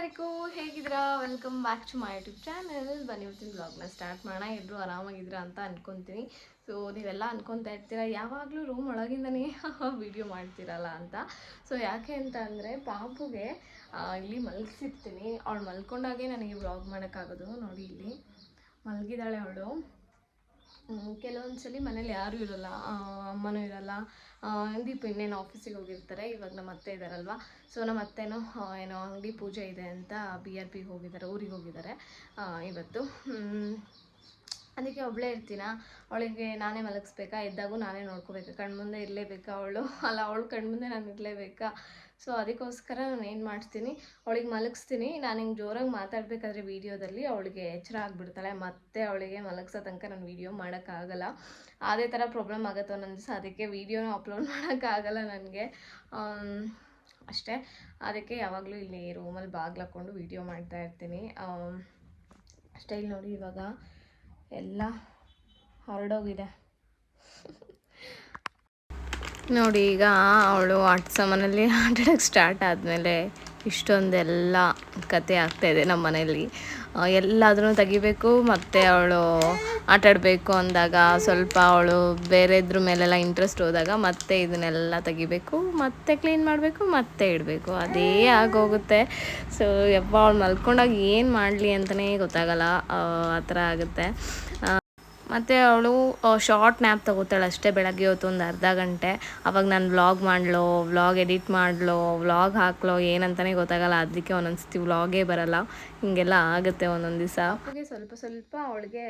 ಎಲ್ಲರಿಗೂ ಹೇಗಿದ್ದೀರಾ? Welcome back to my YouTube channel ಬನ್ನಿ, ಇವತ್ತಿನ ಬ್ಲಾಗ್ನ ಸ್ಟಾರ್ಟ್ ಮಾಡೋಣ. ಎಲ್ಲರೂ ಆರಾಮಾಗಿದ್ದೀರಾ ಅಂತ ಅನ್ಕೊತೀನಿ. ಸೊ ನೀವೆಲ್ಲ ಅನ್ಕೊತಾ ಇರ್ತೀರಾ? ಯಾವಾಗಲೂ ರೂಮ್ ಒಳಗಿಂದನೇ ವಿಡಿಯೋ ಮಾಡ್ತೀರಲ್ಲ ಅಂತ. ಸೊ ಯಾಕೆ ಅಂತ ಅಂದರೆ, ಪಾಪುಗೆ ಇಲ್ಲಿ ಮಲಗಿಸಿರ್ತೀನಿ. ಅವಳು ಮಲ್ಕೊಂಡಾಗೆ ನನಗೆ ಬ್ಲಾಗ್ ಮಾಡೋಕ್ಕಾಗೋದು. ನೋಡಿ ಇಲ್ಲಿ. ಮಲಗಿದಾಳೆ ಅವಳು. ಕೆಲವೊಂದು ಸಲ ಮನೇಲಿ ಯಾರೂ ಇರೋಲ್ಲ. ಅಮ್ಮನೂ ಇರಲ್ಲ. ದೀಪ ಇನ್ನೇನು ಆಫೀಸಿಗೆ ಹೋಗಿರ್ತಾರೆ, ಇವಾಗ ನಮ್ಮ ಅತ್ತೆ ಇದ್ದಾರಲ್ವ ಸೊ ನಮ್ಮ ಅತ್ತೆನೋ ಏನೋ ಅಂಗಡಿ ಪೂಜೆ ಇದೆ ಅಂತ ಬಿ ಆರ್ ಪಿಗೆ ಹೋಗಿದ್ದಾರೆ, ಊರಿಗೆ ಹೋಗಿದ್ದಾರೆ ಇವತ್ತು. ಅದಕ್ಕೆ ಒಬ್ಬಳೇ ಇರ್ತೀನ? ಅವಳಿಗೆ ನಾನೇ ಮಲಗಿಸ್ಬೇಕಾ? ಎದ್ದಾಗೂ ನಾನೇ ನೋಡ್ಕೋಬೇಕಾ? ಕಣ್ಮುಂದೆ ಇರಲೇಬೇಕಾ ಅವಳು? ಅಲ್ಲ, ಅವಳು ಕಣ್ಮುಂದೆ ನಾನು ಇರಲೇಬೇಕಾ? ಸೊ ಅದಕ್ಕೋಸ್ಕರ ನಾನು ಏನು ಮಾಡ್ತೀನಿ, ಅವಳಿಗೆ ಮಲಗಿಸ್ತೀನಿ. ನಾನು ಹಿಂಗೆ ಜೋರಾಗಿ ಮಾತಾಡಬೇಕಾದ್ರೆ ವೀಡಿಯೋದಲ್ಲಿ ಅವಳಿಗೆ ಎಚ್ಚರ ಆಗಿಬಿಡ್ತಾಳೆ. ಮತ್ತೆ ಅವಳಿಗೆ ಮಲಗಿಸೋ ತನಕ ನಾನು ವೀಡಿಯೋ ಮಾಡೋಕ್ಕಾಗಲ್ಲ. ಅದೇ ಥರ ಪ್ರಾಬ್ಲಮ್ ಆಗುತ್ತೋ ದಿವಸ, ಅದಕ್ಕೆ ವೀಡಿಯೋನ ಅಪ್ಲೋಡ್ ಮಾಡೋಕ್ಕಾಗಲ್ಲ ನನಗೆ. ಅಷ್ಟೇ. ಅದಕ್ಕೆ ಯಾವಾಗಲೂ ಇಲ್ಲಿ ರೂಮಲ್ಲಿ ಬಾಗ್ಲು ಹಾಕ್ಕೊಂಡು ವೀಡಿಯೋ ಮಾಡ್ತಾ ಇರ್ತೀನಿ. ಅಷ್ಟೇ. ನೋಡಿ ಇವಾಗ ಎಲ್ಲ ಹೊರಡೋಗಿದೆ. ನೋಡಿ, ಈಗ ಅವಳು ಆಟ ಸಾಮಾನಲ್ಲಿ ಆಟಾಡೋಕ್ಕೆ ಸ್ಟಾರ್ಟ್ ಆದಮೇಲೆ ಇಷ್ಟೊಂದೆಲ್ಲ ಕತೆ ಆಗ್ತಾಯಿದೆ ನಮ್ಮ ಮನೆಯಲ್ಲಿ. ಎಲ್ಲಾದರೂ ತೆಗಿಬೇಕು, ಮತ್ತು ಅವಳು ಆಟಾಡಬೇಕು ಅಂದಾಗ ಸ್ವಲ್ಪ ಅವಳು ಬೇರೆದ್ರ ಮೇಲೆಲ್ಲ ಇಂಟ್ರೆಸ್ಟ್ ಹೋದಾಗ ಮತ್ತೆ ಇದನ್ನೆಲ್ಲ ತೆಗಿಬೇಕು, ಮತ್ತೆ ಕ್ಲೀನ್ ಮಾಡಬೇಕು, ಮತ್ತೆ ಇಡಬೇಕು. ಅದೇ ಆಗೋಗುತ್ತೆ. ಸೊ ಯಪ್ಪ ಅವಳು ಮಲ್ಕೊಂಡಾಗ ಏನು ಮಾಡಲಿ ಅಂತಲೇ ಗೊತ್ತಾಗಲ್ಲ, ಆ ಥರ ಆಗುತ್ತೆ. ಮತ್ತು ಅವಳು ಶಾರ್ಟ್ ನ್ಯಾಪ್ ತಗೋತಾಳೆ ಅಷ್ಟೇ ಬೆಳಗ್ಗೆ ಹೊತ್ತು ಒಂದು ಅರ್ಧ ಗಂಟೆ. ಅವಾಗ ನಾನು ವ್ಲಾಗ್ ಮಾಡಲೋ ವ್ಲಾಗ್ ಎಡಿಟ್ ಮಾಡಲೋ ವ್ಲಾಗ್ ಹಾಕ್ಲೋ ಏನಂತಲೇ ಗೊತ್ತಾಗಲ್ಲ. ಅದಕ್ಕೆ ಒಂದೊಂದು ಸತಿ ವ್ಲಾಗೇ ಬರಲ್ಲ. ಹಿಂಗೆಲ್ಲ ಆಗುತ್ತೆ ಒಂದೊಂದು ದಿವಸ. ಸ್ವಲ್ಪ ಸ್ವಲ್ಪ ಅವಳಿಗೆ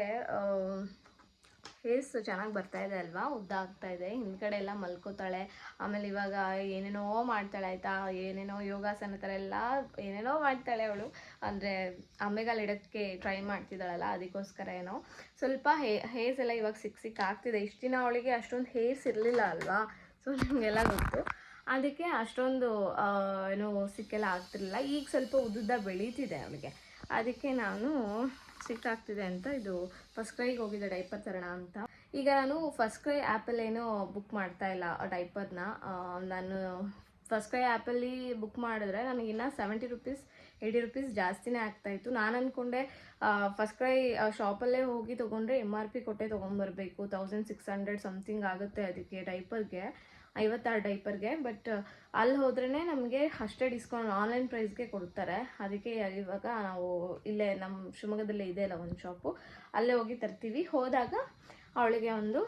ಹೇರ್ಸ್ ಚೆನ್ನಾಗಿ ಬರ್ತಾ ಇದೆ ಅಲ್ವಾ? ಉದ್ದ ಆಗ್ತಾ ಇದೆ. ಹಿಂದ್ಗಡೆ ಎಲ್ಲ ಮಲ್ಕೋತಾಳೆ. ಆಮೇಲೆ ಇವಾಗ ಏನೇನೋ ಮಾಡ್ತಾಳೆ ಆಯಿತಾ? ಏನೇನೋ ಯೋಗಾಸನ ಥರ ಎಲ್ಲ ಏನೇನೋ ಮಾಡ್ತಾಳೆ ಅವಳು. ಅಂದರೆ ಅಮ್ಮೆಗಾಲು ಇಡೋಕ್ಕೆ ಟ್ರೈ ಮಾಡ್ತಿದ್ದಾಳಲ್ಲ, ಅದಕ್ಕೋಸ್ಕರ ಏನೋ. ಸ್ವಲ್ಪ ಹೇ, ಹೇರ್ಸ್ ಎಲ್ಲ ಇವಾಗ ಸಿಕ್ ಸಿಕ್ ಆಗ್ತಿದೆ. ಇಷ್ಟು ದಿನ ಅವಳಿಗೆ ಅಷ್ಟೊಂದು ಹೇರ್ಸ್ ಇರಲಿಲ್ಲ ಅಲ್ವಾ? ಸೊ, ನಿಮಗೆಲ್ಲ ಗೊತ್ತು. ಅದಕ್ಕೆ ಅಷ್ಟೊಂದು ಏನು ಸಿಕ್ಕೆಲ್ಲ ಆಗ್ತಿರಲಿಲ್ಲ. ಈಗ ಸ್ವಲ್ಪ ಉದ್ದುದ್ದ ಬೆಳೀತಿದೆ ಅವಳಿಗೆ. ಅದಕ್ಕೆ ನಾನು ಸಿಕ್ಕಾಗ್ತಿದೆ ಅಂತ ಇದು ಫಸ್ಟ್ ಕ್ರೈಗೆ ಹೋಗಿದ್ದೆ ಡೈಪರ್ ತರೋಣ ಅಂತ. ಈಗ ನಾನು ಫಸ್ಟ್ ಕ್ರೈ ಆ್ಯಪಲ್ಲೇನೋ ಬುಕ್ ಮಾಡ್ತಾ ಇಲ್ಲ ಡೈಪರ್ನ ನಾನು ಫಸ್ಟ್ ಕ್ರೈ ಆ್ಯಪಲ್ಲಿ ಬುಕ್ ಮಾಡಿದ್ರೆ ನನಗಿನ್ನ ಸೆವೆಂಟಿ ರುಪೀಸ್ ಏಯ್ಟಿ ರುಪೀಸ್ ಜಾಸ್ತಿನೇ ಆಗ್ತಾಯಿತ್ತು ನಾನು ಅಂದ್ಕೊಂಡೆ ಫಸ್ಟ್ ಕ್ರೈ ಶಾಪಲ್ಲೇ ಹೋಗಿ ತೊಗೊಂಡ್ರೆ ಎಂ ಆರ್ ಪಿ ಕೊಟ್ಟೆ ತೊಗೊಂಬರ್ಬೇಕು ತೌಸಂಡ್ ಸಿಕ್ಸ್ ಹಂಡ್ರೆಡ್ ಸಮಥಿಂಗ್ ಆಗುತ್ತೆ ಅದಕ್ಕೆ ಡೈಪರ್ಗೆ ಐವತ್ತಾರು ಡೈಪರ್ಗೆ, ಬಟ್ ಅಲ್ಲಿ ಹೋದ್ರೇ ನಮಗೆ ಅಷ್ಟೇ ಡಿಸ್ಕೌಂಟ್, ಆನ್ಲೈನ್ ಪ್ರೈಸ್ಗೆ ಕೊಡ್ತಾರೆ. ಅದಕ್ಕೆ ಇವಾಗ ನಾವು ಇಲ್ಲೇ ನಮ್ಮ ಶಿವಮೊಗ್ಗದಲ್ಲೇ ಇದೆ ಅಲ್ಲ ಒಂದು ಶಾಪು, ಅಲ್ಲೇ ಹೋಗಿ ತರ್ತೀವಿ. ಹೋದಾಗ ಅವಳಿಗೆ ಒಂದು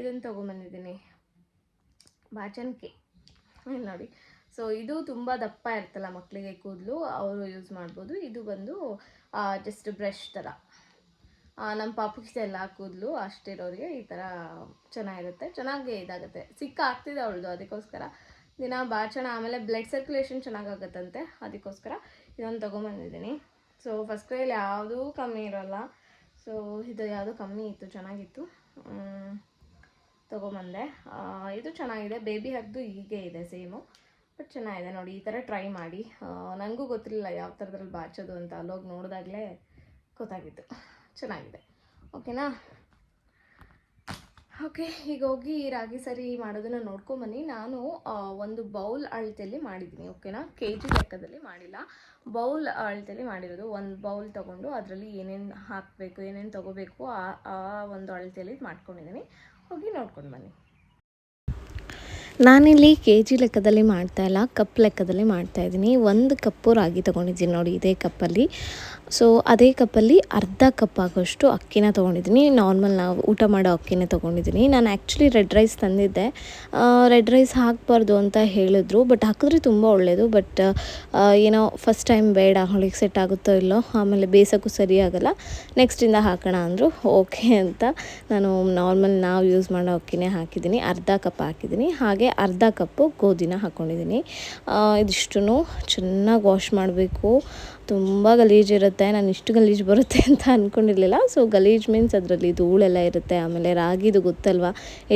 ಇದನ್ನು ತೊಗೊಂಬಂದಿದ್ದೀನಿ. ಬಾಚನ್ಕೆ ಇಲ್ಲಿ ನೋಡಿ. ಸೊ ಇದು ತುಂಬ ದಪ್ಪ ಇರ್ತಲ್ಲ ಮಕ್ಕಳಿಗೆ ಕೂದಲು, ಅವರು ಯೂಸ್ ಮಾಡ್ಬೋದು. ಇದು ಬಂದು ಜಸ್ಟ್ ಬ್ರಷ್ ಥರ ನಮ್ಮ ಪಾಪುಗೆ ಎಲ್ಲ ಕೂದಲು, ಅಷ್ಟಿರೋರಿಗೆ ಈ ಥರ ಚೆನ್ನಾಗಿರುತ್ತೆ, ಚೆನ್ನಾಗಿ ಇದಾಗುತ್ತೆ. ಸಿಕ್ಕ ಆಗ್ತಿದೆ ಅವಳದು ಅದಕ್ಕೋಸ್ಕರ. ದಿನ ಬಾಚಣ ಆಮೇಲೆ ಬ್ಲಡ್ ಸರ್ಕ್ಯುಲೇಷನ್ ಚೆನ್ನಾಗಾಗತ್ತಂತೆ, ಅದಕ್ಕೋಸ್ಕರ ಇದೊಂದು ತೊಗೊಂಬಂದಿದ್ದೀನಿ. ಸೊ ಫಸ್ಟ್ ಕ್ರೈಲಿ ಯಾವುದೂ ಕಮ್ಮಿ ಇರೋಲ್ಲ. ಸೊ ಇದು ಯಾವುದು ಕಮ್ಮಿ ಇತ್ತು, ಚೆನ್ನಾಗಿತ್ತು. ತೊಗೊಂಬಂದೆ. ಇದು ಚೆನ್ನಾಗಿದೆ. ಬೇಬಿ ಹಗ್ದು ಹೀಗೆ ಇದೆ ಸೇಮು ಬಟ್ ಚೆನ್ನಾಗಿದೆ. ನೋಡಿ, ಈ ಥರ ಟ್ರೈ ಮಾಡಿ. ನನಗೂ ಗೊತ್ತಿರಲಿಲ್ಲ ಯಾವ ಥರದ್ರಲ್ಲಿ ಬಾಚೋದು ಅಂತ. ಅಲ್ಲೋಗಿ ನೋಡಿದಾಗಲೇ ಗೊತ್ತಾಗಿತ್ತು. ಚೆನ್ನಾಗಿದೆ. ಓಕೆನಾ? ಓಕೆ, ಈಗ ಹೋಗಿ ರಾಗಿ ಸರಿ ಮಾಡೋದನ್ನು ನೋಡ್ಕೊಂಬನ್ನಿ ನಾನು ಒಂದು ಬೌಲ್ ಅಳತೆಯಲ್ಲಿ ಮಾಡಿದ್ದೀನಿ, ಓಕೆನಾ? ಕೆ ಜಿ ಲೆಕ್ಕದಲ್ಲಿ ಮಾಡಿಲ್ಲ. ಬೌಲ್ ಅಳತೆಯಲ್ಲಿ ಮಾಡಿರೋದು. ಒಂದು ಬೌಲ್ ತೊಗೊಂಡು ಅದರಲ್ಲಿ ಏನೇನು ಹಾಕಬೇಕು, ಏನೇನು ತೊಗೋಬೇಕು ಆ ಆ ಒಂದು ಅಳತೆಯಲ್ಲಿ ಮಾಡ್ಕೊಂಡಿದ್ದೀನಿ. ಹೋಗಿ ನೋಡ್ಕೊಂಡು ಬನ್ನಿ. ನಾನಿಲ್ಲಿ ಕೆ ಜಿ ಲೆಕ್ಕದಲ್ಲಿ ಮಾಡ್ತಾ ಇಲ್ಲ, ಕಪ್ ಲೆಕ್ಕದಲ್ಲಿ ಮಾಡ್ತಾ ಇದ್ದೀನಿ. ಒಂದು ಕಪ್ಪು ರಾಗಿ ತೊಗೊಂಡಿದ್ದೀನಿ ನೋಡಿ ಇದೇ ಕಪ್ಪಲ್ಲಿ. ಸೊ ಅದೇ ಕಪ್ಪಲ್ಲಿ ಅರ್ಧ ಕಪ್ ಆಗೋಷ್ಟು ಅಕ್ಕಿನ ತೊಗೊಂಡಿದ್ದೀನಿ. ನಾರ್ಮಲ್ ನಾವು ಊಟ ಮಾಡೋ ಅಕ್ಕಿನೇ ತೊಗೊಂಡಿದ್ದೀನಿ. ನಾನು ಆ್ಯಕ್ಚುಲಿ ರೆಡ್ ರೈಸ್ ತಂದಿದ್ದೆ. ರೆಡ್ ರೈಸ್ ಹಾಕಬಾರ್ದು ಅಂತ ಹೇಳಿದ್ರು ಬಟ್ ಹಾಕಿದ್ರೆ ತುಂಬ ಒಳ್ಳೆಯದು ಬಟ್ ಏನೋ ಫಸ್ಟ್ ಟೈಮ್ ಬೇಡ, ಹೊಳಿಗೆ ಸೆಟ್ ಆಗುತ್ತೋ ಇಲ್ಲೋ, ಆಮೇಲೆ ಬೇಸಕ್ಕೂ ಸರಿಯಾಗಲ್ಲ ನೆಕ್ಸ್ಟಿಂದ ಹಾಕೋಣ ಅಂದರು ಓಕೆ ಅಂತ ನಾನು ನಾರ್ಮಲ್ ನಾವು ಯೂಸ್ ಮಾಡೋ ಅಕ್ಕಿನೇ ಹಾಕಿದ್ದೀನಿ. ಅರ್ಧ ಕಪ್ ಹಾಕಿದ್ದೀನಿ. ಹಾಗೆ ಅರ್ಧ ಕಪ್ಪು ಗೋಧಿನ ಹಾಕ್ಕೊಂಡಿದ್ದೀನಿ ಇದಿಷ್ಟು ಚೆನ್ನಾಗಿ ವಾಶ್ ಮಾಡಬೇಕು. ತುಂಬ ಗಲೀಜಿರುತ್ತೆ ನಾನು ಇಷ್ಟು ಗಲೀಜು ಬರುತ್ತೆ ಅಂತ ಅಂದ್ಕೊಂಡಿರಲಿಲ್ಲ ಸೊ ಗಲೀಜು ಮೀನ್ಸ್ ಅದರಲ್ಲಿ ಧೂಳೆಲ್ಲ ಇರುತ್ತೆ. ಆಮೇಲೆ ರಾಗಿದು ಗೊತ್ತಲ್ವ?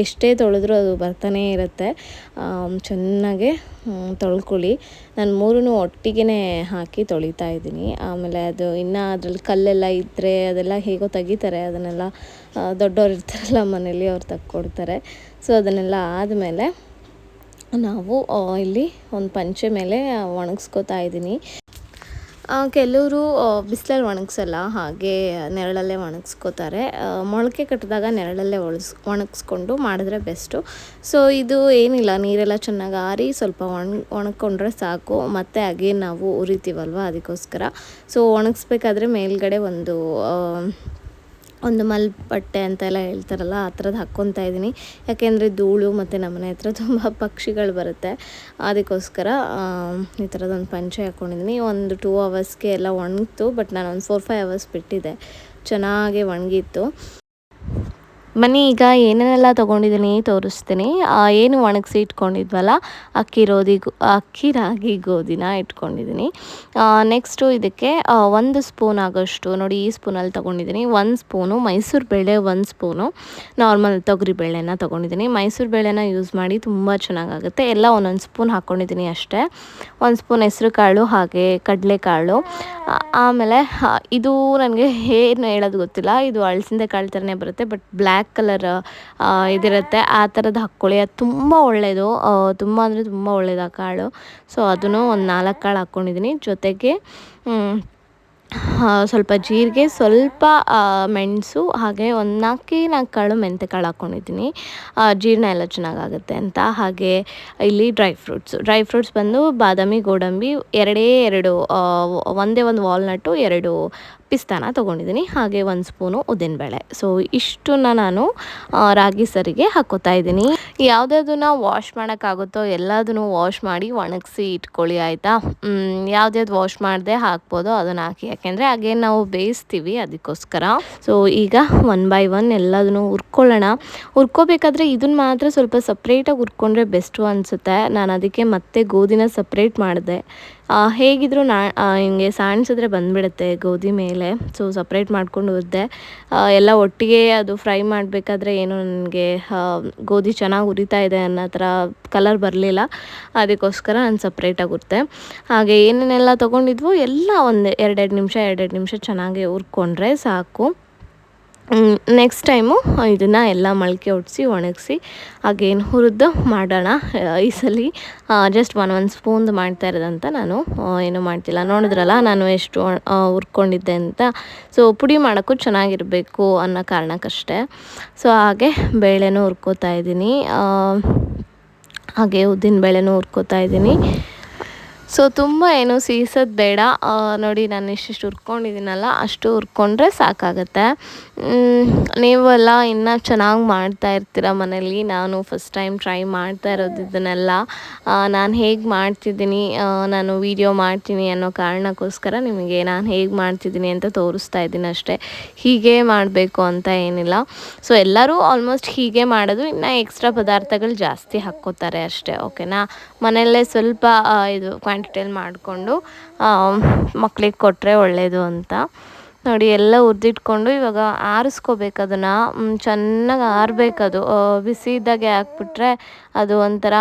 ಎಷ್ಟೇ ತೊಳೆದ್ರೂ ಅದು ಬರ್ತಾನೇ ಇರುತ್ತೆ. ಚೆನ್ನಾಗೆ ತೊಳ್ಕೊಳ್ಳಿ. ನಾನು ಮೂರೂ ಒಟ್ಟಿಗೆ ಹಾಕಿ ತೊಳಿತಾ ಇದ್ದೀನಿ. ಆಮೇಲೆ ಅದು ಇನ್ನು ಅದರಲ್ಲಿ ಕಲ್ಲೆಲ್ಲ ಇದ್ದರೆ ಅದೆಲ್ಲ ಹೇಗೋ ತೆಗಿತಾರೆ. ಅದನ್ನೆಲ್ಲ ದೊಡ್ಡವ್ರು ಇರ್ತಾರಲ್ಲ ಮನೇಲಿ ಅವ್ರು ತಕ್ಕೊಡ್ತಾರೆ ಸೊ ಅದನ್ನೆಲ್ಲ ಆದಮೇಲೆ ನಾವು ಇಲ್ಲಿ ಒಂದು ಪಂಚೆ ಮೇಲೆ ಒಣಗಿಸ್ಕೋತಾ ಇದ್ದೀನಿ. ಕೆಲವರು ಬಿಸಿಲಲ್ಲಿ ಒಣಗಿಸಲ್ಲ, ಹಾಗೆ ನೆರಳಲ್ಲೇ ಒಣಗಿಸ್ಕೋತಾರೆ. ಮೊಳಕೆ ಕಟ್ಟಿದಾಗ ನೆರಳಲ್ಲೇ ಒಣಸ್ ಒಣಗಿಸ್ಕೊಂಡು ಮಾಡಿದ್ರೆ ಬೆಸ್ಟು. ಸೊ, ಇದು ಏನಿಲ್ಲ, ನೀರೆಲ್ಲ ಚೆನ್ನಾಗಿ ಆರಿ ಸ್ವಲ್ಪ ಒಣ ಒಣಕೊಂಡ್ರೆ ಸಾಕು. ಮತ್ತು ಹಾಗೆ ನಾವು ಉರಿತೀವಲ್ವ, ಅದಕ್ಕೋಸ್ಕರ. ಸೊ, ಒಣಗಿಸ್ಬೇಕಾದ್ರೆ ಮೇಲ್ಗಡೆ ಒಂದು ಒಂದು ಮಲ್ಪಟ್ಟೆ ಅಂತೆಲ್ಲ ಹೇಳ್ತಾರಲ್ಲ, ಆ ಥರದ್ದು ಹಾಕ್ಕೊತಾ ಇದ್ದೀನಿ. ಯಾಕೆಂದರೆ ಧೂಳು ಮತ್ತು ನಮ್ಮನೆ ಹತ್ರ ತುಂಬ ಪಕ್ಷಿಗಳು ಬರುತ್ತೆ. ಅದಕ್ಕೋಸ್ಕರ ಈ ಥರದೊಂದು ಪಂಚೆ ಹಾಕ್ಕೊಂಡಿದ್ದೀನಿ ಒಂದು ಟೂ ಅವರ್ಸ್ಗೆ ಎಲ್ಲ ಒಣಗಿತು ಬಟ್ ನಾನು ಒಂದು ಫೋರ್ ಫೈವ್ ಅವರ್ಸ್ ಬಿಟ್ಟಿದ್ದೆ ಚೆನ್ನಾಗಿ ಒಣಗಿತ್ತು. ಬನ್ನಿ ಈಗ ಏನೇನೆಲ್ಲ ತೊಗೊಂಡಿದ್ದೀನಿ ತೋರಿಸ್ತೀನಿ. ಏನು ಒಣಗಿಸಿ ಇಟ್ಕೊಂಡಿದ್ವಲ್ಲ? ಅಕ್ಕಿ ರೋದಿ ಅಕ್ಕಿ ರಾಗಿ ಗೋಧಿನ ಇಟ್ಕೊಂಡಿದ್ದೀನಿ. ನೆಕ್ಸ್ಟು ಇದಕ್ಕೆ ಒಂದು ಸ್ಪೂನ್ ಆಗೋಷ್ಟು, ನೋಡಿ ಈ ಸ್ಪೂನಲ್ಲಿ ತೊಗೊಂಡಿದ್ದೀನಿ. ಒಂದು ಸ್ಪೂನು ಮೈಸೂರು ಬೇಳೆ, ಒಂದು ಸ್ಪೂನು ನಾರ್ಮಲ್ ತೊಗರಿ ಬೇಳೆನ ತೊಗೊಂಡಿದ್ದೀನಿ. ಮೈಸೂರು ಬೇಳೆನ ಯೂಸ್ ಮಾಡಿ ತುಂಬ ಚೆನ್ನಾಗಾಗುತ್ತೆ. ಎಲ್ಲ ಒಂದೊಂದು ಸ್ಪೂನ್ ಹಾಕ್ಕೊಂಡಿದ್ದೀನಿ ಅಷ್ಟೇ. ಒಂದು ಸ್ಪೂನ್ ಹೆಸರು ಕಾಳು, ಹಾಗೆ ಕಡಲೆಕಾಳು ಆಮೇಲೆ ಇದು ನನಗೆ ಏನು ಹೇಳೋದು ಗೊತ್ತಿಲ್ಲ. ಇದು ಅಳಸಿಂದೆ ಕಾಳು ಥರನೇ ಬರುತ್ತೆ, ಬಟ್ ಬ್ಲ್ಯಾಕ್ ಕಲರ್ ಇದಿರುತ್ತೆ. ಆ ಥರದ್ದು ಹಾಕ್ಕೊಳ್ಳಿ. ಅದು ತುಂಬ ಒಳ್ಳೆಯದು ತುಂಬ ಅಂದರೆ ತುಂಬ ಒಳ್ಳೆಯದು ಆ ಕಾಳು. ಸೊ ಅದನ್ನು ಒಂದು ನಾಲ್ಕು ಕಾಳು ಹಾಕ್ಕೊಂಡಿದ್ದೀನಿ ಜೊತೆಗೆ ಸ್ವಲ್ಪ ಜೀರಿಗೆ, ಸ್ವಲ್ಪ ಮೆಣಸು, ಹಾಗೆ ಒಂದು ನಾಲ್ಕೇ ನಾಲ್ಕು ಕಾಳು ಮೆಂತೆ ಕಾಳು ಹಾಕ್ಕೊಂಡಿದ್ದೀನಿ ಜೀರ್ಣ ಎಲ್ಲ ಚೆನ್ನಾಗಾಗುತ್ತೆ ಅಂತ. ಹಾಗೆ ಇಲ್ಲಿ ಡ್ರೈ ಫ್ರೂಟ್ಸು. ಡ್ರೈ ಫ್ರೂಟ್ಸ್ ಬಂದು ಬಾದಾಮಿ, ಗೋಡಂಬಿ, ಎರಡೇ ಎರಡು ಒಂದೇ ಒಂದು ವಾಲ್ನಟ್ಟು ಎರಡು ಪಿಸ್ತಾನ ತೊಗೊಂಡಿದ್ದೀನಿ, ಹಾಗೆ ಒಂದು ಸ್ಪೂನು ಉದ್ದಿನಬೇಳೆ. ಸೊ ಇಷ್ಟನ್ನ ನಾನು ರಾಗಿ ಸರಿಗೆ ಹಾಕೋತಾ ಇದ್ದೀನಿ. ಯಾವುದ್ಯಾವ್ದನ್ನ ವಾಶ್ ಮಾಡೋಕ್ಕಾಗುತ್ತೋ ಎಲ್ಲದನ್ನು ವಾಶ್ ಮಾಡಿ ಒಣಗಿಸಿ ಇಟ್ಕೊಳ್ಳಿ, ಆಯಿತಾ? ಯಾವ್ದ್ಯಾವ್ದು ವಾಶ್ ಮಾಡದೆ ಹಾಕ್ಬೋದು ಅದನ್ನು ಹಾಕಿ. ಯಾಕೆಂದರೆ ಹಾಗೆ ನಾವು ಬೇಯಿಸ್ತೀವಿ ಅದಕ್ಕೋಸ್ಕರ. ಸೊ ಈಗ ಒನ್ ಬೈ ಒನ್ ಎಲ್ಲದನ್ನು ಹುರ್ಕೊಳ್ಳೋಣ. ಹುರ್ಕೋಬೇಕಾದ್ರೆ ಇದನ್ನ ಮಾತ್ರ ಸ್ವಲ್ಪ ಸಪ್ರೇಟಾಗಿ ಹುರ್ಕೊಂಡ್ರೆ ಬೆಸ್ಟು ಅನಿಸುತ್ತೆ. ನಾನು ಅದಕ್ಕೆ ಮತ್ತೆ ಗೋಧಿನ ಸಪ್ರೇಟ್ ಮಾಡಿದೆ. ಆ, ಹೇಗಿದ್ರೂ ನಾ ಹಿಂಗೆ ಸಾಣಿಸಿದ್ರೆ ಬಂದುಬಿಡುತ್ತೆ ಗೋಧಿ ಮೇಲೆ. ಸೊ ಸಪ್ರೇಟ್ ಮಾಡ್ಕೊಂಡು ಹುರಿದೆ. ಎಲ್ಲ ಒಟ್ಟಿಗೆ ಅದು ಫ್ರೈ ಮಾಡಬೇಕಾದ್ರೆ ಏನು ನನಗೆ ಗೋಧಿ ಚೆನ್ನಾಗಿ ಉರಿತಾ ಇದೆ ಅನ್ನೋ ಥರ ಕಲರ್ ಬರಲಿಲ್ಲ. ಅದಕ್ಕೋಸ್ಕರ ನಾನು ಸಪ್ರೇಟಾಗಿ ಹುರಿದೆ. ಹಾಗೆ ಏನೇನೆಲ್ಲ ತೊಗೊಂಡಿದ್ವು ಎಲ್ಲ ಒಂದು ಎರಡೆರಡು ನಿಮಿಷ ಎರಡೆರಡು ನಿಮಿಷ ಚೆನ್ನಾಗಿ ಹುರ್ಕೊಂಡ್ರೆ ಸಾಕು. ನೆಕ್ಸ್ಟ್ ಟೈಮು ಇದನ್ನು ಎಲ್ಲ ಮೊಳಕೆ ಹೊಡ್ಸಿ ಒಣಗಿಸಿ, ಹಾಗೇನು ಹುರಿದು ಮಾಡೋಣ. ಈ ಸಲ ಜಸ್ಟ್ ಒನ್ ಒನ್ ಸ್ಪೂನ್ದು ಮಾಡ್ತಾ ಇರೋದಂತ ನಾನು ಏನು ಮಾಡ್ತಿಲ್ಲ. ನೋಡಿದ್ರಲ್ಲ, ನಾನು ಎಷ್ಟು ಹುರ್ಕೊಂಡಿದ್ದೆ ಅಂತ. ಸೊ ಪುಡಿ ಮಾಡೋಕ್ಕೂ ಚೆನ್ನಾಗಿರಬೇಕು ಅನ್ನೋ ಕಾರಣಕ್ಕಷ್ಟೇ. ಸೊ ಹಾಗೆ ಬೇಳೆನೂ ಹುರ್ಕೋತಾ ಇದ್ದೀನಿ. ಹಾಗೆ ಉದ್ದಿನ ಬೇಳೆನೂ ಹುರ್ಕೋತಾ ಇದ್ದೀನಿ. ಸೊ ತುಂಬ ಏನು ಸೀಸೋದು ಬೇಡ. ನೋಡಿ ನಾನು ಇಷ್ಟಿಷ್ಟು ಹುರ್ಕೊಂಡಿದ್ದೀನಲ್ಲ, ಅಷ್ಟು ಹುರ್ಕೊಂಡ್ರೆ ಸಾಕಾಗುತ್ತೆ. ನೀವೆಲ್ಲ ಇನ್ನೂ ಚೆನ್ನಾಗಿ ಮಾಡ್ತಾ ಇರ್ತೀರ ಮನೇಲಿ ನಾನು ಫಸ್ಟ್ ಟೈಮ್ ಟ್ರೈ ಮಾಡ್ತಾ ಇರೋದು ಇದನ್ನೆಲ್ಲ. ನಾನು ಹೇಗೆ ಮಾಡ್ತಿದ್ದೀನಿ ನಾನು ವೀಡಿಯೋ ಮಾಡ್ತೀನಿ ಅನ್ನೋ ಕಾರಣಕ್ಕೋಸ್ಕರ ನಿಮಗೆ ನಾನು ಹೇಗೆ ಮಾಡ್ತಿದ್ದೀನಿ ಅಂತ ತೋರಿಸ್ತಾ ಇದ್ದೀನಿ ಅಷ್ಟೇ. ಹೀಗೆ ಮಾಡಬೇಕು ಅಂತ ಏನಿಲ್ಲ. ಸೊ ಎಲ್ಲರೂ ಆಲ್ಮೋಸ್ಟ್ ಹೀಗೆ ಮಾಡೋದು. ಇನ್ನು ಎಕ್ಸ್ಟ್ರಾ ಪದಾರ್ಥಗಳು ಜಾಸ್ತಿ ಹಾಕ್ಕೋತಾರೆ ಅಷ್ಟೇ ಓಕೆನಾ ಮನೆಯಲ್ಲೇ ಸ್ವಲ್ಪ ಇದು ಇದು ಕ್ವಾಂಟಿಟಿಯಲ್ಲಿ ಮಾಡಿಕೊಂಡು ಮಕ್ಳಿಗೆ ಕೊಟ್ಟರೆ ಒಳ್ಳೆಯದು ಅಂತ. ನೋಡಿ, ಎಲ್ಲ ಉರಿದಿಟ್ಕೊಂಡು ಇವಾಗ ಆರಿಸ್ಕೋಬೇಕು ಅದನ್ನು. ಚೆನ್ನಾಗಿ ಆರಬೇಕದು. ಬಿಸಿ ಇದ್ದಾಗೆ ಹಾಕ್ಬಿಟ್ರೆ ಅದು ಒಂಥರ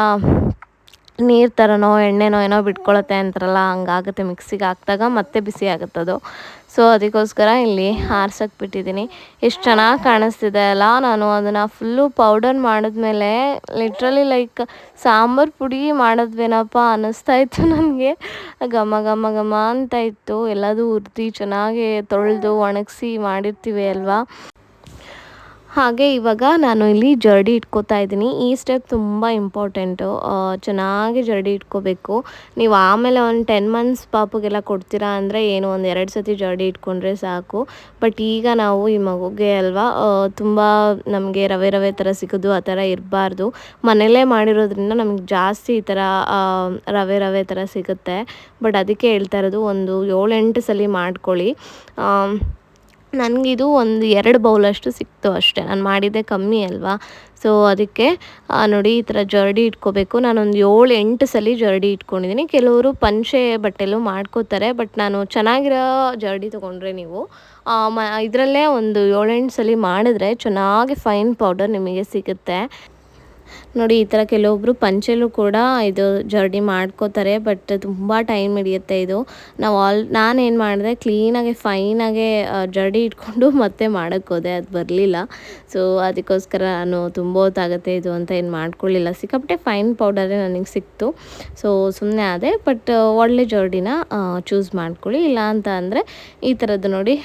ನೀರು ಥರನೋ ಎಣ್ಣೆನೋ ಏನೋ ಬಿಟ್ಕೊಳತ್ತೆ ಅಂತಾರಲ್ಲ, ಹಂಗಾಗುತ್ತೆ ಮಿಕ್ಸಿಗೆ ಹಾಕಿದಾಗ ಮತ್ತೆ ಬಿಸಿ ಆಗುತ್ತದು ಸೊ ಅದಕ್ಕೋಸ್ಕರ ಇಲ್ಲಿ ಆರ್ಸಕ್ಕೆ ಬಿಟ್ಟಿದ್ದೀನಿ. ಎಷ್ಟು ಚೆನ್ನಾಗಿ ಕಾಣಿಸ್ತಿದೆ ಅಲ್ಲ ನಾನು ಅದನ್ನು ಫುಲ್ಲು ಪೌಡರ್ ಮಾಡಿದ್ಮೇಲೆ ಲಿಟ್ರಲಿ ಲೈಕ್ ಸಾಂಬಾರು ಪುಡಿ ಮಾಡಿದ್ವೇನಪ್ಪ ಅನ್ನಿಸ್ತಾ ಇತ್ತು ನನಗೆ. ಘಮ ಘಮ ಘಮ ಅಂತ ಇತ್ತು. ಎಲ್ಲದೂ ಉರ್ದು ಚೆನ್ನಾಗಿ ತೊಳೆದು ಒಣಗಿಸಿ ಮಾಡಿರ್ತೀವಿ ಅಲ್ವಾ? ಹಾಗೆ ಇವಾಗ ನಾನು ಇಲ್ಲಿ ಜರಡಿ ಇಟ್ಕೋತಾ ಇದ್ದೀನಿ. ಈ ಸ್ಟೆಪ್ ತುಂಬ ಇಂಪಾರ್ಟೆಂಟು ಚೆನ್ನಾಗಿ ಜರಡಿ ಇಟ್ಕೋಬೇಕು. ನೀವು ಆಮೇಲೆ ಒಂದು ಟೆನ್ ಮಂತ್ಸ್ ಪಾಪುಗೆಲ್ಲ ಕೊಡ್ತೀರಾ ಅಂದರೆ ಏನು, ಒಂದು ಎರಡು ಸತಿ ಜರಡಿ ಇಟ್ಕೊಂಡ್ರೆ ಸಾಕು. ಬಟ್ ಈಗ ನಾವು ಈ ಮಗುಗೆ ಅಲ್ವಾ ತುಂಬ ನಮಗೆ ರವೆ ರವೆ ಥರ ಸಿಗೋದು, ಆ ಥರ ಇರಬಾರ್ದು. ಮನೆಯಲ್ಲೇ ಮಾಡಿರೋದ್ರಿಂದ ನಮಗೆ ಜಾಸ್ತಿ ಈ ಥರ ರವೆ ರವೆ ಥರ ಸಿಗುತ್ತೆ. ಬಟ್ ಅದಕ್ಕೆ ಹೇಳ್ತಾ ಇರೋದು, ಒಂದು ಏಳೆಂಟು ಸಲ ಮಾಡ್ಕೊಳ್ಳಿ. ನನಗಿದು ಒಂದು ಎರಡು ಬೌಲಷ್ಟು ಸಿಕ್ತು ಅಷ್ಟೇ. ನಾನು ಮಾಡಿದ್ದೆ ಕಮ್ಮಿ ಅಲ್ವಾ? ಸೊ ಅದಕ್ಕೆ ನೋಡಿ ಈ ಥರ ಜರಡಿ ಇಟ್ಕೋಬೇಕು. ನಾನೊಂದು ಏಳು, ಎಂಟು ಸಲ ಜರಡಿ ಇಟ್ಕೊಂಡಿದ್ದೀನಿ. ಕೆಲವರು ಪಂಚೆ ಬಟ್ಟೆಲೂ ಮಾಡ್ಕೋತಾರೆ, ಬಟ್ ನಾನು ಚೆನ್ನಾಗಿರೋ ಜರಡಿ ತೊಗೊಂಡ್ರೆ ನೀವು ಮ, ಇದರಲ್ಲೇ ಒಂದು ಏಳೆಂಟು ಸಲ ಮಾಡಿದ್ರೆ ಚೆನ್ನಾಗಿ ಫೈನ್ ಪೌಡರ್ ನಿಮಗೆ ಸಿಗುತ್ತೆ. ನೋಡಿ, ಈ ಥರ ಕೆಲವೊಬ್ಬರು ಪಂಚೆಲ್ಲೂ ಕೂಡ ಇದು ಜರ್ನಿ ಮಾಡ್ಕೋತಾರೆ, ಬಟ್ ತುಂಬ ಟೈಮ್ ಹಿಡಿಯುತ್ತೆ ಇದು. ನಾವು ಆಲ್, ನಾನೇನು ಮಾಡಿದೆ, ಕ್ಲೀನಾಗಿ, ಫೈನಾಗೆ ಜರ್ಡಿ ಇಟ್ಕೊಂಡು ಮತ್ತೆ ಮಾಡೋಕ್ಕೋದೆ ಅದು ಬರಲಿಲ್ಲ. ಸೊ ಅದಕ್ಕೋಸ್ಕರ ನಾನು ತುಂಬ ಹೊತ್ತಾಗುತ್ತೆ ಇದು ಅಂತ ಏನು ಮಾಡ್ಕೊಳ್ಳಿಲ್ಲ. ಸಿಕ್ಕಾಪಟ್ಟೆ ಫೈನ್ ಪೌಡರೇ ನನಗೆ ಸಿಕ್ತು. ಸೊ ಸುಮ್ಮನೆ ಅದೇ ಬಟ್ ಒಳ್ಳೆ ಜರ್ಡಿನ ಚೂಸ್ ಮಾಡ್ಕೊಳ್ಳಿ. ಇಲ್ಲ ಅಂತ ಅಂದರೆ, ಈ ಥರದ್ದು ನೋಡಿ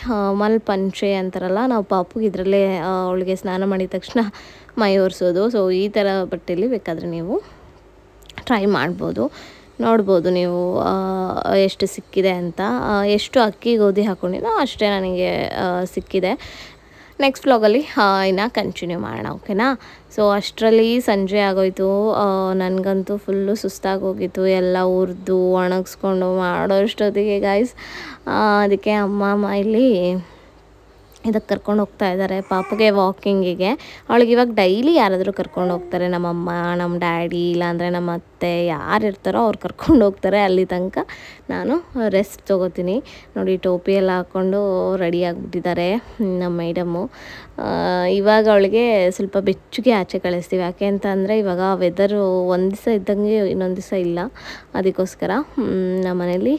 ಮಲ್ ಪಂಚೆ ಅಂತಾರಲ್ಲ, ನಾವು ಪಾಪು ಇದರಲ್ಲೇ ಅವಳಿಗೆ ಸ್ನಾನ ಮಾಡಿದ ತಕ್ಷಣ ಮೈ ಒರೆಸೋದು ಸೊ ಈ ಥರ ಬಟ್ಟೆಯಲ್ಲಿ ಬೇಕಾದರೆ ನೀವು ಟ್ರೈ ಮಾಡ್ಬೋದು. ನೋಡ್ಬೋದು ನೀವು ಎಷ್ಟು ಸಿಕ್ಕಿದೆ ಅಂತ. ಎಷ್ಟು ಅಕ್ಕಿ ಗೋಧಿ ಹಾಕ್ಕೊಂಡಿನೋ ಅಷ್ಟೇ ನನಗೆ ಸಿಕ್ಕಿದೆ. ನೆಕ್ಸ್ಟ್ ವ್ಲಾಗಲ್ಲಿ ಇನ್ನು ಕಂಟಿನ್ಯೂ ಮಾಡೋಣ ಓಕೆನಾ ಸೊ ಅಷ್ಟರಲ್ಲಿ ಸಂಜೆ ಆಗೋಯ್ತು. ನನಗಂತೂ ಫುಲ್ಲು ಸುಸ್ತಾಗಿ ಹೋಗಿತ್ತು. ಎಲ್ಲ ಹುರಿದು ಒಣಗಿಸ್ಕೊಂಡು ಮಾಡೋ ಅಷ್ಟೊತ್ತಿಗೆ ಗಾಯ್ಸ್ ಅದಕ್ಕೆ ಅಮ್ಮ ಅಮ್ಮ ಇಲ್ಲಿ ಇದಕ್ಕೆ ಕರ್ಕೊಂಡು ಹೋಗ್ತಾ ಇದ್ದಾರೆ. ಪಾಪಗೆ ವಾಕಿಂಗಿಗೆ ಅವಳಿಗೆ ಇವಾಗ ಡೈಲಿ ಯಾರಾದರೂ ಕರ್ಕೊಂಡು ಹೋಗ್ತಾರೆ. ನಮ್ಮಮ್ಮ ನಮ್ಮ ಡ್ಯಾಡಿ ಇಲ್ಲಾಂದರೆ ನಮ್ಮ ಅತ್ತೆ ಯಾರು ಇರ್ತಾರೋ ಅವ್ರು ಕರ್ಕೊಂಡು ಹೋಗ್ತಾರೆ ಅಲ್ಲಿ ತನಕ. ನಾನು ರೆಸ್ಟ್ ತೊಗೋತೀನಿ. ನೋಡಿ, ಟೋಪಿ ಎಲ್ಲ ಹಾಕ್ಕೊಂಡು ರೆಡಿ ಆಗಿಬಿಟ್ಟಿದ್ದಾರೆ ನಮ್ಮ ಮೇಡಮ್ಮು ಇವಾಗ ಅವಳಿಗೆ ಸ್ವಲ್ಪ ಬೆಚ್ಚಗೆ ಆಚೆ ಕಳಿಸ್ತೀವಿ. ಯಾಕೆ ಅಂತ ಅಂದರೆ ಇವಾಗ ವೆದರು ಒಂದು ದಿವಸ ಇದ್ದಂಗೆ ಇನ್ನೊಂದು ದಿವಸ ಇಲ್ಲ. ಅದಕ್ಕೋಸ್ಕರ ನಮ್ಮ ಮನೇಲಿ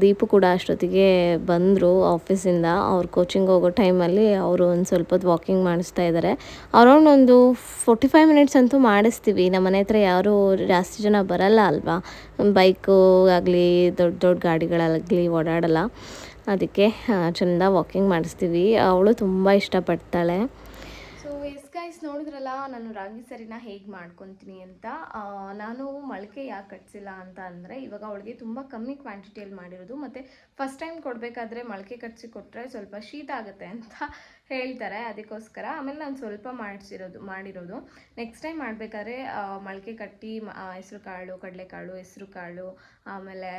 ದೀಪು ಕೂಡ ಅಷ್ಟೊತ್ತಿಗೆ ಬಂದರು ಆಫೀಸಿಂದ ಅವ್ರು ಕೋಚಿಂಗ್ ಹೋಗೋ ಟೈಮಲ್ಲಿ ಅವರು ಒಂದು ಸ್ವಲ್ಪ ವಾಕಿಂಗ್ ಮಾಡಿಸ್ತಾ ಇದ್ದಾರೆ ಅರೌಂಡ್ ಒಂದು ಫೋರ್ಟಿ ಫೈವ್ ಮಿನಿಟ್ಸ್ ಅಂತೂ ಮಾಡಿಸ್ತೀವಿ. ನಮ್ಮ ಮನೆ ಹತ್ರ ಯಾರೂ ಜಾಸ್ತಿ ಜನ ಬರಲ್ಲ ಅಲ್ವಾ? ಬೈಕು ಆಗಲಿ, ದೊಡ್ಡ ದೊಡ್ಡ ಗಾಡಿಗಳಾಗಲಿ ಓಡಾಡಲ್ಲ. ಅದಕ್ಕೆ ಚೆಂದ ವಾಕಿಂಗ್ ಮಾಡಿಸ್ತೀವಿ. ಅವಳು ತುಂಬ ಇಷ್ಟಪಡ್ತಾಳೆ. ಗೈಸ್ ನೋಡಿದ್ರಲ್ಲ, ನಾನು ರಾಗಿ ಸರಿನ ಹೇಗೆ ಮಾಡ್ಕೊತೀನಿ ಅಂತ ನಾನು ಮೊಳಕೆ ಯಾಕೆ ಕಟ್ಸಿಲ್ಲ ಅಂತ ಅಂದರೆ, ಇವಾಗ ಅವಳಿಗೆ ತುಂಬ ಕಮ್ಮಿ ಕ್ವಾಂಟಿಟಿಯಲ್ಲಿ ಮಾಡಿರೋದು. ಮತ್ತು ಫಸ್ಟ್ ಟೈಮ್ ಕೊಡಬೇಕಾದ್ರೆ ಮೊಳಕೆ ಕಟ್ಸಿ ಕೊಟ್ಟರೆ ಸ್ವಲ್ಪ ಶೀತ ಆಗುತ್ತೆ ಅಂತ ಹೇಳ್ತಾರೆ ಅದಕ್ಕೋಸ್ಕರ. ಆಮೇಲೆ ನಾನು ಸ್ವಲ್ಪ ಮಾಡಿಸಿರೋದು, ಮಾಡಿರೋದು. ನೆಕ್ಸ್ಟ್ ಟೈಮ್ ಮಾಡಬೇಕಾದ್ರೆ ಮೊಳಕೆ ಕಟ್ಟಿ ಹೆಸರು ಕಾಳು ಕಡಲೆಕಾಳು ಹೆಸರು ಕಾಳು, ಆಮೇಲೆ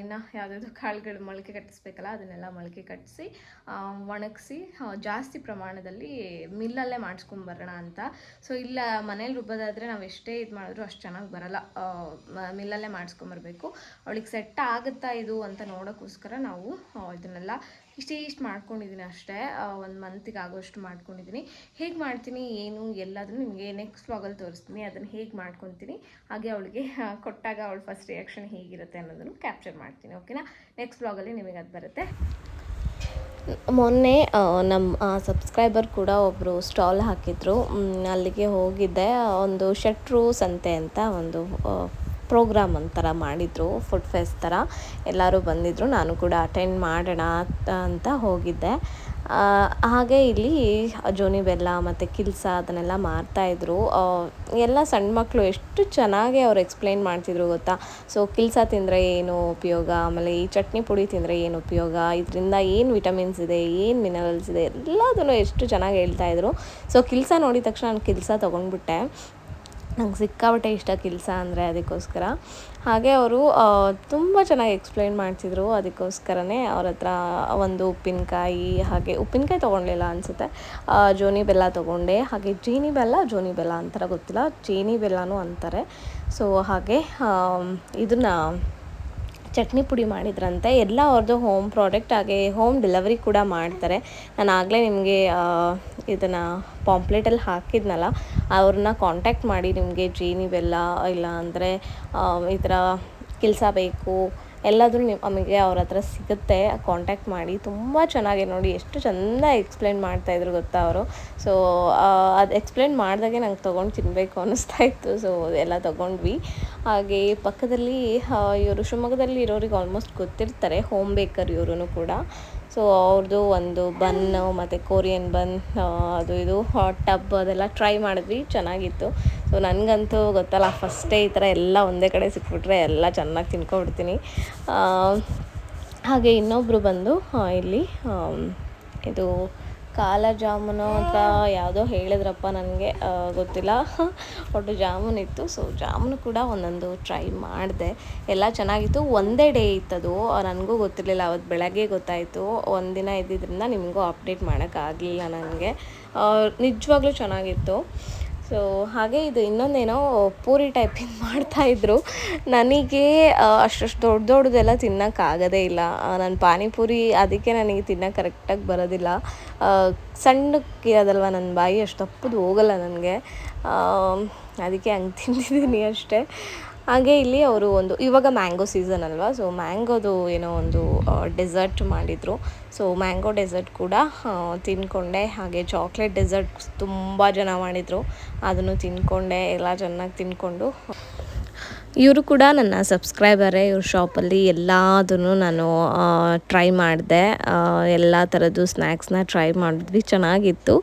ಇನ್ನು ಯಾವುದಾದ್ರು ಕಾಳುಗಳು ಮೊಳಕೆ ಕಟ್ಟಿಸ್ಬೇಕಲ್ಲ, ಅದನ್ನೆಲ್ಲ ಮೊಳಕೆ ಕಟ್ಟಿಸಿ ಒಣಗಿಸಿ ಜಾಸ್ತಿ ಪ್ರಮಾಣದಲ್ಲಿ ಮಿಲ್ಲಲ್ಲೇ ಮಾಡಿಸ್ಕೊಂಬರೋಣ ಅಂತ. ಸೊ ಇಲ್ಲ, ಮನೇಲಿ ರುಬ್ಬೋದಾದರೆ ನಾವು ಎಷ್ಟೇ ಇದು ಮಾಡಿದ್ರು ಅಷ್ಟು ಚೆನ್ನಾಗಿ ಬರಲ್ಲ. ಮಿಲ್ಲಲ್ಲೇ ಮಾಡಿಸ್ಕೊಂಬರ್ಬೇಕು. ಅವಳಿಗೆ ಸೆಟ್ ಆಗುತ್ತಾ ಇದು ಅಂತ ನೋಡೋಕ್ಕೋಸ್ಕರ ನಾವು ಇದನ್ನೆಲ್ಲ ಇಷ್ಟೇ ಇಷ್ಟು ಮಾಡ್ಕೊಂಡಿದ್ದೀನಿ ಅಷ್ಟೇ. ಒಂದು ಮಂತಿಗೆ ಆಗೋಷ್ಟು ಮಾಡ್ಕೊಂಡಿದ್ದೀನಿ ಹೇಗೆ ಮಾಡ್ತೀನಿ, ಏನು ಎಲ್ಲದನ್ನು ನಿಮಗೆ ನೆಕ್ಸ್ಟ್ ವ್ಲಾಗಲ್ಲಿ ತೋರಿಸ್ತೀನಿ. ಅದನ್ನು ಹೇಗೆ ಮಾಡ್ಕೊತೀನಿ, ಹಾಗೆ ಅವಳಿಗೆ ಕೊಟ್ಟಾಗ ಅವಳ ಫಸ್ಟ್ ರಿಯಾಕ್ಷನ್ ಹೇಗಿರುತ್ತೆ ಅನ್ನೋದನ್ನು ಕ್ಯಾಪ್ಚರ್ ಮಾಡ್ತೀನಿ ಓಕೆನಾ ನೆಕ್ಸ್ಟ್ ವ್ಲಾಗಲ್ಲಿ ನಿಮಗೆ ಅದು ಬರುತ್ತೆ. ಮೊನ್ನೆ ನಮ್ಮ ಸಬ್ಸ್ಕ್ರೈಬರ್ ಕೂಡ ಒಬ್ಬರು ಸ್ಟಾಲ್ ಹಾಕಿದ್ರು. ಅಲ್ಲಿಗೆ ಹೋಗಿದ್ದೆ. ಒಂದು ಶೆಟ್ರು ಸಂತೆ ಅಂತ ಒಂದು ಪ್ರೋಗ್ರಾಮ್ ಒಂಥರ ಮಾಡಿದರು, ಫುಡ್ ಫೆಸ್ಟ್ ಥರ. ಎಲ್ಲರೂ ಬಂದಿದ್ದರು ನಾನು ಕೂಡ ಅಟೆಂಡ್ ಮಾಡೋಣ ಅಂತ ಹೋಗಿದ್ದೆ. ಹಾಗೆ ಇಲ್ಲಿ ಜೋನಿ ಬೆಲ್ಲ ಮತ್ತು ಕಿಲ್ಸ ಅದನ್ನೆಲ್ಲ ಮಾರ್ತಾಯಿದ್ರು ಎಲ್ಲ ಸಣ್ಣ ಮಕ್ಕಳು ಎಷ್ಟು ಚೆನ್ನಾಗಿ ಅವ್ರು ಎಕ್ಸ್ಪ್ಲೈನ್ ಮಾಡ್ತಿದ್ರು ಗೊತ್ತಾ? ಸೊ ಕಿಲ್ಸ ತಿಂದರೆ ಏನು ಉಪಯೋಗ? ಆಮೇಲೆ ಈ ಚಟ್ನಿ ಪುಡಿ ತಿಂದರೆ ಏನು ಉಪಯೋಗ? ಇದರಿಂದ ಏನು ವಿಟಮಿನ್ಸ್ ಇದೆ? ಏನು ಮಿನರಲ್ಸ್ ಇದೆ? ಎಲ್ಲದನ್ನು ಎಷ್ಟು ಚೆನ್ನಾಗಿ ಹೇಳ್ತಾಯಿದ್ರು ಸೊ ಕಿಲ್ಸ ನೋಡಿದ ತಕ್ಷಣ ನಾನು ಕಿಲ್ಸ ತೊಗೊಂಡ್ಬಿಟ್ಟೆ. ನಂಗೆ ಸಿಕ್ಕಾಪಟ್ಟೆ ಇಷ್ಟ ಕೆಲಸ ಅಂದರೆ ಅದಕ್ಕೋಸ್ಕರ. ಹಾಗೆ ಅವರು ತುಂಬ ಚೆನ್ನಾಗಿ ಎಕ್ಸ್ಪ್ಲೈನ್ ಮಾಡ್ತಿದ್ರು ಅದಕ್ಕೋಸ್ಕರನೇ ಅವ್ರ ಹತ್ರ ಒಂದು ಉಪ್ಪಿನಕಾಯಿ, ಹಾಗೆ ಉಪ್ಪಿನಕಾಯಿ ತೊಗೊಂಡಿಲ್ಲ ಅನಿಸುತ್ತೆ. ಜೋನಿ ಬೆಲ್ಲ ತೊಗೊಂಡೆ. ಹಾಗೆ ಜೀನಿ ಬೆಲ್ಲ, ಜೋನಿ ಬೆಲ್ಲ ಅಂತಾರೆ ಗೊತ್ತಿಲ್ಲ. ಜೀನಿ ಬೆಲ್ಲನೂ ಅಂತಾರೆ. ಸೊ ಹಾಗೆ ಇದನ್ನು ಚಟ್ನಿ ಪುಡಿ ಮಾಡಿದ್ರಂತೆ. ಎಲ್ಲ ಅವ್ರದ್ದು ಹೋಮ್ ಪ್ರಾಡಕ್ಟ್ ಹಾಗೆ ಹೋಮ್ ಡೆಲಿವರಿ ಕೂಡ ಮಾಡ್ತಾರೆ. ನಾನು ಆಗಲೇ ನಿಮಗೆ ಇದನ್ನು ಪಾಂಪ್ಲೆಟಲ್ಲಿ ಹಾಕಿದ್ನಲ್ಲ ಅವ್ರನ್ನ ಕಾಂಟ್ಯಾಕ್ಟ್ ಮಾಡಿ ನಿಮಗೆ ಜೀನಿ ಬೆಲ್ಲ ಇಲ್ಲ ಅಂದರೆ ಈ ಥರ ಕೆಲಸ ಬೇಕು ಎಲ್ಲಾದರೂ ನಮಗೆ ಅವ್ರ ಹತ್ರ ಸಿಗುತ್ತೆ ಕಾಂಟ್ಯಾಕ್ಟ್ ಮಾಡಿ. ತುಂಬ ಚೆನ್ನಾಗಿ ನೋಡಿ, ಎಷ್ಟು ಚೆಂದ ಎಕ್ಸ್ಪ್ಲೈನ್ ಮಾಡ್ತಾಯಿದ್ರು ಗೊತ್ತಾ ಅವರು. ಸೊ ಅದು ಎಕ್ಸ್ಪ್ಲೇನ್ ಮಾಡಿದಾಗೆ ನಂಗೆ ತೊಗೊಂಡು ತಿನ್ನಬೇಕು ಅನ್ನಿಸ್ತಾ ಇತ್ತು. ಸೊ ಎಲ್ಲ ತೊಗೊಂಡ್ವಿ. ಹಾಗೆ ಪಕ್ಕದಲ್ಲಿ ಇವರು ಶಿವಮೊಗ್ಗದಲ್ಲಿ ಇರೋರಿಗೆ ಆಲ್ಮೋಸ್ಟ್ ಗೊತ್ತಿರ್ತಾರೆ ಹೋಮ್ ಬೇಕರ್ ಇವರು ಕೂಡ. ಸೊ ಅವ್ರದ್ದು ಒಂದು ಬನ್ ಮತ್ತು ಕೊರಿಯನ್ ಬನ್ ಅದು ಇದು ಟಬ್ ಅದೆಲ್ಲ ಟ್ರೈ ಮಾಡಿದ್ವಿ, ಚೆನ್ನಾಗಿತ್ತು. ಸೊ ನನಗಂತೂ ಗೊತ್ತಲ್ಲ ಫಸ್ಟೇ ಈ ಥರ ಎಲ್ಲ ಒಂದೇ ಕಡೆ ಸಿಕ್ಬಿಟ್ರೆ ಎಲ್ಲ ಚೆನ್ನಾಗಿ ತಿನ್ಕೊಬಿಡ್ತೀನಿ. ಹಾಗೆ ಇನ್ನೊಬ್ಬರು ಬಂದು ಇಲ್ಲಿ ಇದು ಕಾಲ ಜಾಮೂನು ಅಂತ ಯಾವುದೋ ಹೇಳಿದ್ರಪ್ಪ ನನಗೆ ಗೊತ್ತಿಲ್ಲ. ಒಟ್ಟು ಜಾಮೂನ್ ಇತ್ತು. ಸೊ ಜಾಮೂನು ಕೂಡ ಒಂದೊಂದು ಟ್ರೈ ಮಾಡಿದೆ. ಎಲ್ಲ ಚೆನ್ನಾಗಿತ್ತು. ಒಂದೇ ಡೇ ಇತ್ತದು. ನನಗೂ ಗೊತ್ತಿರಲಿಲ್ಲ, ಅವತ್ತು ಬೆಳಗ್ಗೆ ಗೊತ್ತಾಯಿತು. ಒಂದಿನ ಇದ್ದಿದ್ದರಿಂದ ನಿಮಗೂ ಅಪ್ಡೇಟ್ ಮಾಡೋಕ್ಕಾಗಲಿಲ್ಲ ನನಗೆ. ನಿಜವಾಗ್ಲೂ ಚೆನ್ನಾಗಿತ್ತು. ಸೊ ಹಾಗೆ ಇದು ಇನ್ನೊಂದೇನೋ ಪೂರಿ ಟೈಪಿಂಗ್ ಮಾಡ್ತಾಯಿದ್ರು ನನಗೆ ಅಷ್ಟಷ್ಟು ದೊಡ್ಡ ದೊಡ್ಡದೆಲ್ಲ ತಿನ್ನೋಕ್ಕಾಗೋದೇ ಇಲ್ಲ. ನಾನು ಪಾನಿಪುರಿ ಅದಕ್ಕೆ ನನಗೆ ತಿನ್ನೋಕೆ ಕರೆಕ್ಟಾಗಿ ಬರೋದಿಲ್ಲ. ಸಣ್ಣಕ್ಕೆ ಸಣ್ಣಕ್ಕಿರೋದಲ್ವ ನನ್ನ ಬಾಯಿ ಅಷ್ಟು ತಪ್ಪದು ಹೋಗಲ್ಲ ನನಗೆ. ಅದಕ್ಕೆ ಹಂಗೆ ತಿಂದಿದ್ದೀನಿ ಅಷ್ಟೇ. ಹಾಗೆ ಇಲ್ಲಿ ಅವರು ಒಂದು, ಇವಾಗ ಮ್ಯಾಂಗೋ ಸೀಸನ್ ಅಲ್ವಾ, ಸೊ ಮ್ಯಾಂಗೋದು ಏನೋ ಒಂದು ಡೆಸರ್ಟ್ ಮಾಡಿದರು. ಸೊ ಮ್ಯಾಂಗೋ ಡೆಸರ್ಟ್ ಕೂಡ ತಿನ್ಕೊಂಡೆ. ಹಾಗೆ ಚಾಕ್ಲೇಟ್ ಡೆಸರ್ಟ್ ತುಂಬ ಜನ ಮಾಡಿದರು. ಅದನ್ನು ತಿನ್ಕೊಂಡೆ, ಎಲ್ಲ ಚೆನ್ನಾಗಿ ತಿಂದ್ಕೊಂಡು ಇವರು ಕೂಡ ನನ್ನ ಸಬ್ಸ್ಕ್ರೈಬರೇ, ಇವ್ರ ಶಾಪಲ್ಲಿ ಎಲ್ಲದನ್ನು ನಾನು ಟ್ರೈ ಮಾಡಿದೆ. ಎಲ್ಲ ಥರದ್ದು ಸ್ನ್ಯಾಕ್ಸ್ನ ಟ್ರೈ ಮಾಡಿದ್ವಿ, ಚೆನ್ನಾಗಿತ್ತು.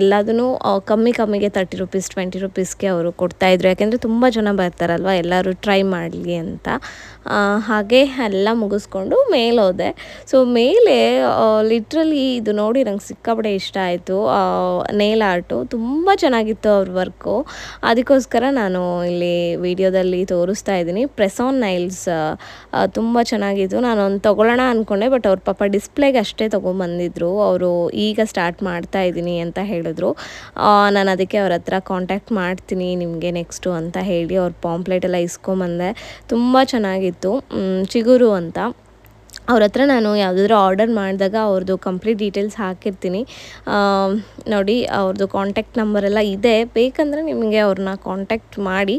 ಎಲ್ಲದನ್ನು ಕಮ್ಮಿ ಕಮ್ಮಿಗೆ ತರ್ಟಿ ರುಪೀಸ್ ಟ್ವೆಂಟಿ ರುಪೀಸ್ಗೆ ಅವರು ಕೊಡ್ತಾಯಿದ್ರು ಯಾಕೆಂದರೆ ತುಂಬ ಜನ ಬರ್ತಾರಲ್ವ, ಎಲ್ಲರೂ ಟ್ರೈ ಮಾಡಲಿ ಅಂತ. ಹಾಗೆ ಎಲ್ಲ ಮುಗಿಸ್ಕೊಂಡು ಮೇಲೆ ಹೋದೆ. ಸೊ ಮೇಲೆ ಲಿಟ್ರಲಿ ಇದು ನೋಡಿ ನಂಗೆ ಸಿಕ್ಕಾಪಟ್ಟೆ ಇಷ್ಟ ಆಯಿತು. ನೇಲ್ ಆರ್ಟು ತುಂಬ ಚೆನ್ನಾಗಿತ್ತು ಅವ್ರ ವರ್ಕು ಅದಕ್ಕೋಸ್ಕರ ನಾನು ಇಲ್ಲಿ ವಿಡಿಯೋದಲ್ಲಿ ತೋರಿಸ್ತಾ ಇದ್ದೀನಿ. ಪ್ರೆಸಾನ್ ನೈಲ್ಸ್ ತುಂಬ ಚೆನ್ನಾಗಿತ್ತು. ನಾನು ಒಂದು ತೊಗೊಳ್ಳೋಣ ಅಂದ್ಕೊಂಡೆ ಬಟ್ ಅವ್ರ ಪಾಪ ಡಿಸ್ಪ್ಲೇಗೆ ಅಷ್ಟೇ ತೊಗೊಂಬಂದಿದ್ರು. ಅವರು ಈಗ ಸ್ಟಾರ್ಟ್ ಮಾಡ್ತಾ ಇದ್ದೀನಿ ಅಂತ ಹೇಳಿದ್ರು. ನಾನು ಅದಕ್ಕೆ ಅವ್ರ ಹತ್ರ ಕಾಂಟ್ಯಾಕ್ಟ್ ಮಾಡ್ತೀನಿ ನಿಮಗೆ ನೆಕ್ಸ್ಟು ಅಂತ ಹೇಳಿ ಅವ್ರ ಪಾಂಪ್ಲೆಟ್ ಎಲ್ಲ ಇಸ್ಕೊಂಬಂದೆ. ತುಂಬ ಚೆನ್ನಾಗಿತ್ತು. ಚಿಗುರು ಅಂತ. ಅವ್ರ ಹತ್ರ ನಾನು ಯಾವುದಾದ್ರೂ ಆರ್ಡರ್ ಮಾಡಿದಾಗ ಅವ್ರದ್ದು ಕಂಪ್ಲೀಟ್ ಡೀಟೇಲ್ಸ್ ಹಾಕಿರ್ತೀನಿ. ನೋಡಿ, ಅವ್ರದ್ದು ಕಾಂಟ್ಯಾಕ್ಟ್ ನಂಬರೆಲ್ಲ ಇದೆ. ಬೇಕಂದರೆ ನಿಮಗೆ ಅವ್ರನ್ನ ಕಾಂಟ್ಯಾಕ್ಟ್ ಮಾಡಿ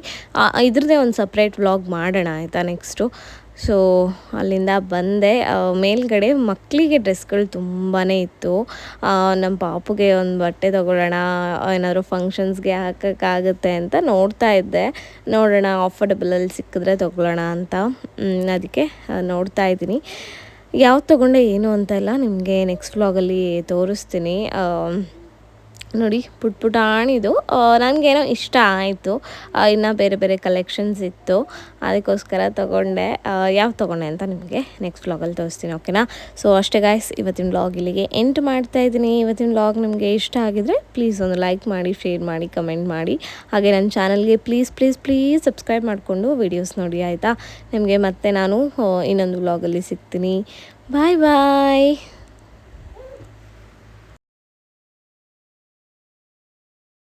ಇದ್ರದ್ದೇ ಒಂದು ಸಪ್ರೇಟ್ ವ್ಲಾಗ್ ಮಾಡೋಣ ಆಯಿತಾ ನೆಕ್ಸ್ಟು? ಸೊ ಅಲ್ಲಿಂದ ಬಂದೆ. ಮೇಲ್ಗಡೆ ಮಕ್ಕಳಿಗೆ ಡ್ರೆಸ್ಗಳು ತುಂಬಾ ಇತ್ತು. ನಮ್ಮ ಪಾಪುಗೆ ಒಂದು ಬಟ್ಟೆ ತೊಗೊಳ್ಳೋಣ, ಏನಾದರೂ ಫಂಕ್ಷನ್ಸ್ಗೆ ಹಾಕೋಕ್ಕಾಗುತ್ತೆ ಅಂತ ನೋಡ್ತಾ ಇದ್ದೆ. ನೋಡೋಣ ಆಫರ್ಡಬಲಲ್ಲಿ ಸಿಕ್ಕಿದ್ರೆ ತೊಗೊಳ್ಳೋಣ ಅಂತ. ಅದಕ್ಕೆ ನೋಡ್ತಾ ಇದ್ದೀನಿ. ಯಾವ್ದು ತೊಗೊಂಡೆ, ಏನು ಅಂತ ಎಲ್ಲ ನಿಮಗೆ ನೆಕ್ಸ್ಟ್ ವ್ಲಾಗಲ್ಲಿ ತೋರಿಸ್ತೀನಿ. ನೋಡಿ ಪುಟ್ ಪುಟಾಣಿದು ನನಗೇನೋ ಇಷ್ಟ ಆಯಿತು. ಇನ್ನು ಬೇರೆ ಬೇರೆ ಕಲೆಕ್ಷನ್ಸ್ ಇತ್ತು. ಅದಕ್ಕೋಸ್ಕರ ತೊಗೊಂಡೆ. ಯಾವ ತೊಗೊಂಡೆ ಅಂತ ನಿಮಗೆ ನೆಕ್ಸ್ಟ್ ವ್ಲಾಗಲ್ಲಿ ತೋರಿಸ್ತೀನಿ ಓಕೆನಾ ಸೊ ಅಷ್ಟೇ ಗಾಯ್ಸ್ ಇವತ್ತಿನ ವ್ಲಾಗ್ ಇಲ್ಲಿಗೆ ಎಂಟು ಮಾಡ್ತಾ ಇದ್ದೀನಿ. ಇವತ್ತಿನ ವ್ಲಾಗ್ ನಿಮಗೆ ಇಷ್ಟ ಆಗಿದರೆ ಪ್ಲೀಸ್ ಒಂದು ಲೈಕ್ ಮಾಡಿ ಶೇರ್ ಮಾಡಿ ಕಮೆಂಟ್ ಮಾಡಿ. ಹಾಗೆ ನನ್ನ ಚಾನಲ್ಗೆ ಪ್ಲೀಸ್ ಪ್ಲೀಸ್ ಪ್ಲೀಸ್ ಸಬ್ಸ್ಕ್ರೈಬ್ ಮಾಡಿಕೊಂಡು ವೀಡಿಯೋಸ್ ನೋಡಿ, ಆಯಿತಾ? ನಿಮಗೆ ಮತ್ತೆ ನಾನು ಇನ್ನೊಂದು ವ್ಲಾಗಲ್ಲಿ ಸಿಗ್ತೀನಿ. ಬಾಯ್ ಬಾಯ್